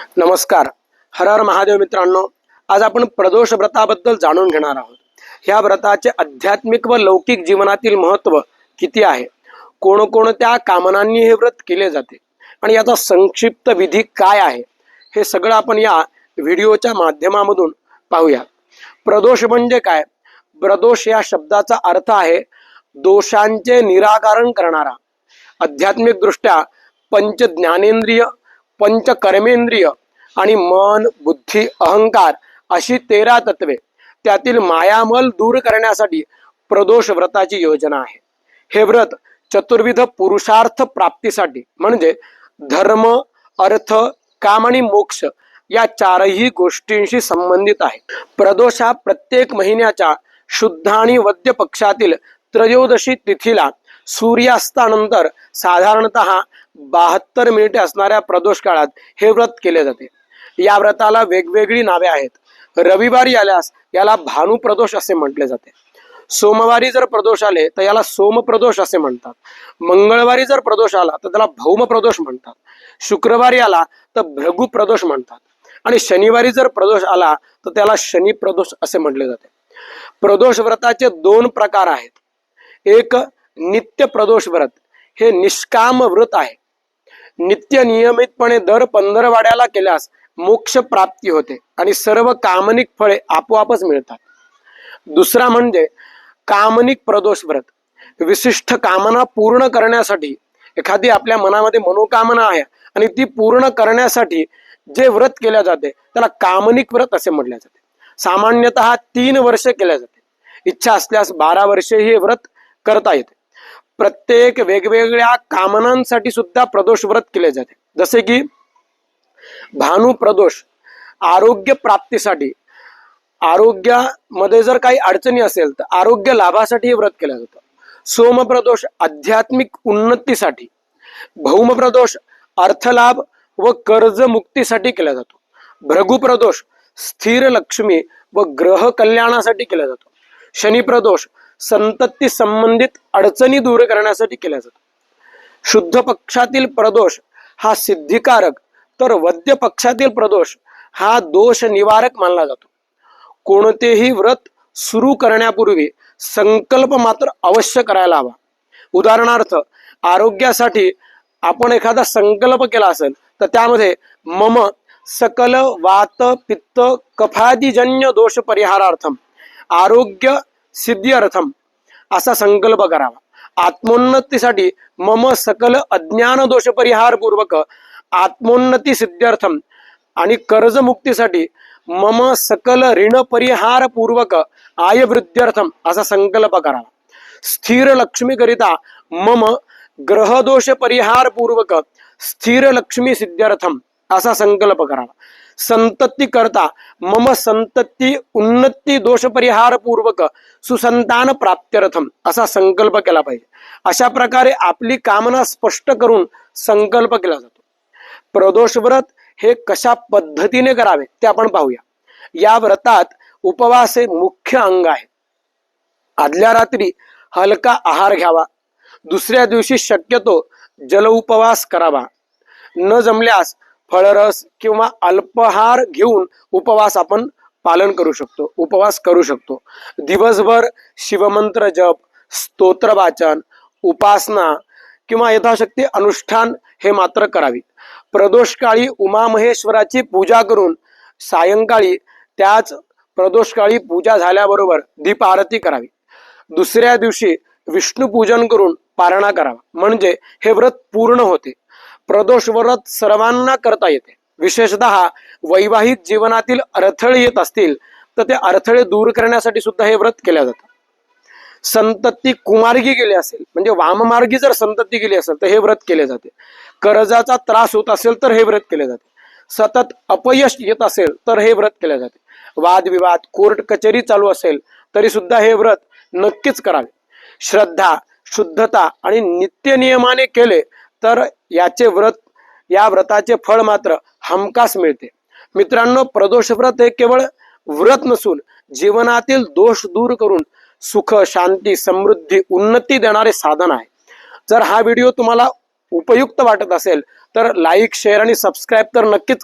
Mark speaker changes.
Speaker 1: नमस्कार. हर हर महादेव मित्रांनो आज आपण प्रदोष व्रताबद्दल जाणून घेणार आहोत. ह्या व्रताचे आध्यात्मिक व लौकिक जीवनातील महत्त्व किती आहे? कोणकोणत्या कामनांनी हे व्रत केले जाते? आणि याचा संक्षिप्त विधी काय आहे? हे सगळं आपण या व्हिडिओच्या माध्यमामधून पाहूया. प्रदोष म्हणजे काय? प्रदोष या शब्दाचा अर्थ आहे दोषांचे निराकरण करणारा. आध्यात्मिक दृष्ट्या पंच ज्ञानेंद्रिय पंच कर्मेंद्रिय आणि मन बुद्धी अहंकार अशी तेरा तत्वे त्यातील मायामल दूर करण्यासाठी प्रदोष व्रताची योजना आहे. हे व्रत चतुर्विध पुरुषार्थ प्राप्तीसाठी म्हणजे धर्म अर्थ काम आणि मोक्ष या चारही गोष्टींशी संबंधित आहे. प्रदोष हा प्रत्येक महिन्याच्या शुद्ध आणि वद्य पक्षातील त्रयोदशी तिथीला सूर्यास्तानंतर साधारणतः बहात्तर मिनिटे असणाऱ्या प्रदोष काळात हे व्रत केले जाते. या व्रताला वेगवेगळी नावे आहेत. रविवारी आल्यास याला भानू प्रदोष असे म्हटले जाते. सोमवारी जर प्रदोष आले तर याला सोमप्रदोष असे म्हणतात. मंगळवारी जर प्रदोष आला तर त्याला भौम प्रदोष म्हणतात. शुक्रवारी आला तर भृगु प्रदोष म्हणतात. आणि शनिवारी जर प्रदोष आला तर त्याला शनी प्रदोष असे म्हटले जाते. प्रदोष व्रताचे दोन प्रकार आहेत. एक नित्य प्रदोष व्रत हे निष्काम व्रत आहे. नित्य नियमितपणे दर पंधरवाड्याला केल्यास मोक्ष प्राप्ती होते आणि सर्व कामनिक फळे आपोआपच मिळतात. दुसरा म्हणजे कामनिक प्रदोष व्रत. विशिष्ट कामना पूर्ण करण्यासाठी एखादी आपल्या मनामध्ये मनोकामना आहे आणि ती पूर्ण करण्यासाठी जे व्रत केल्या जाते त्याला कामनिक व्रत असे म्हटले जाते. सामान्यतः तीन वर्ष केल्या जाते. इच्छा असल्यास बारा वर्षे हे व्रत करता येते. प्रत्येक वेगवेगळ्या कामनांसाठी सुद्धा प्रदोष व्रत केले जाते. जसे की भानू प्रदोष आरोग्य प्राप्तीसाठी आरोग्यामध्ये जर काही अडचणी असेल तर आरोग्य लाभासाठी हे व्रत केलं जातं. सोमप्रदोष आध्यात्मिक उन्नतीसाठी भौमप्रदोष अर्थलाभ व कर्ज मुक्तीसाठी केला जातो. भृगुप्रदोष स्थिर लक्ष्मी व ग्रह कल्याणासाठी केला जातो. शनिप्रदोष संतती संबंधित अडचणी दूर करण्यासाठी केला जातो शुद्ध पक्षातील प्रदोष हा सिद्धिकारक तर वद्य पक्षातील प्रदोष हा दोष निवारक मानला जातो. कोणतेही व्रत सुरू करण्यापूर्वी संकल्प मात्र अवश्य करायला हवा. उदाहरणार्थ आरोग्यासाठी आपण एखादा संकल्प केला असेल तर त्यामध्ये मम सकल वात पित्त कफादिजन्य दोष परिहारार्थम आरोग्य सिद्ध्यर्थम. असा संकल्प करावा. आत्मोन्नतीसाठी मम सकल अज्ञान दोष परिहार पूर्वक आत्मोन्नती सिद्ध्यर्थम आणि कर्जमुक्तीसाठी मम सकल ऋण परिहार पूर्वक आयवृद्ध्यर्थम असा संकल्प करावा. स्थिर लक्ष्मीकरिता मम ग्रहदोष परिहार पूर्वक स्थिर लक्ष्मी सिद्ध्यर्थम असा संकल्प करावा. संतती करता. मम संतती उन्नती दोष परिहार पूर्वक सुसंतान प्राप्त्यर्थम असा संकल्प केला पाहिजे. अशा प्रकारे आपली कामना स्पष्ट करून संकल्प केला जातो. प्रदोष व्रत हे कशा पद्धतीने करावे ते आपण पाहूया. या व्रतात उपवास हे मुख्य अंग आहे आदल्या रात्री हलका आहार घ्यावा. दुसऱ्या दिवशी शक्यतो जल उपवास करावा. न जमल्यास फळरस किंवा अल्पहार घेऊन उपवास आपण पालन करू शकतो उपवास करू शकतो. दिवसभर शिवमंत्र जप स्तोत्र वाचन उपासना किंवा यथाशक्ती अनुष्ठान हे मात्र करावी प्रदोषकाळी उमामहेश्वराची पूजा करून सायंकाळी त्याच प्रदोषकाळी पूजा झाल्याबरोबर दीप आरती करावी. दुसऱ्या दिवशी विष्णू पूजन करून पारणा करावा. म्हणजे हे व्रत पूर्ण होते. प्रदोष व्रत सर्वांना करता येते. विशेषतः वैवाहिक जीवनातील अडथळे येत असतील तर ते अडथळे दूर करण्यासाठी सुद्धा हे व्रत केल्या जातं संतती कुमार्गी गेली असेल म्हणजे वाममार्गी जर संतती गेली असेल तर हे व्रत केले जाते. कर्जाचा त्रास होत असेल तर हे व्रत केले जाते. सतत अपयश येत असेल तर हे व्रत केले जाते. वादविवाद कोर्ट कचेरी चालू असेल तरी सुद्धा हे व्रत नक्कीच करावे. श्रद्धा शुद्धता आणि नित्य नियमाने केले तर याचे व्रत या व्रताचे फळ मात्र हमखास मिळते. मित्रांनो प्रदोष व्रत हे केवळ व्रत नसून जीवनातील दोष दूर करून सुख शांती समृद्धी उन्नती देणारे साधन आहे. जर हा व्हिडिओ तुम्हाला उपयुक्त वाटत असेल तर लाईक शेअर आणि सबस्क्राईब तर नक्कीच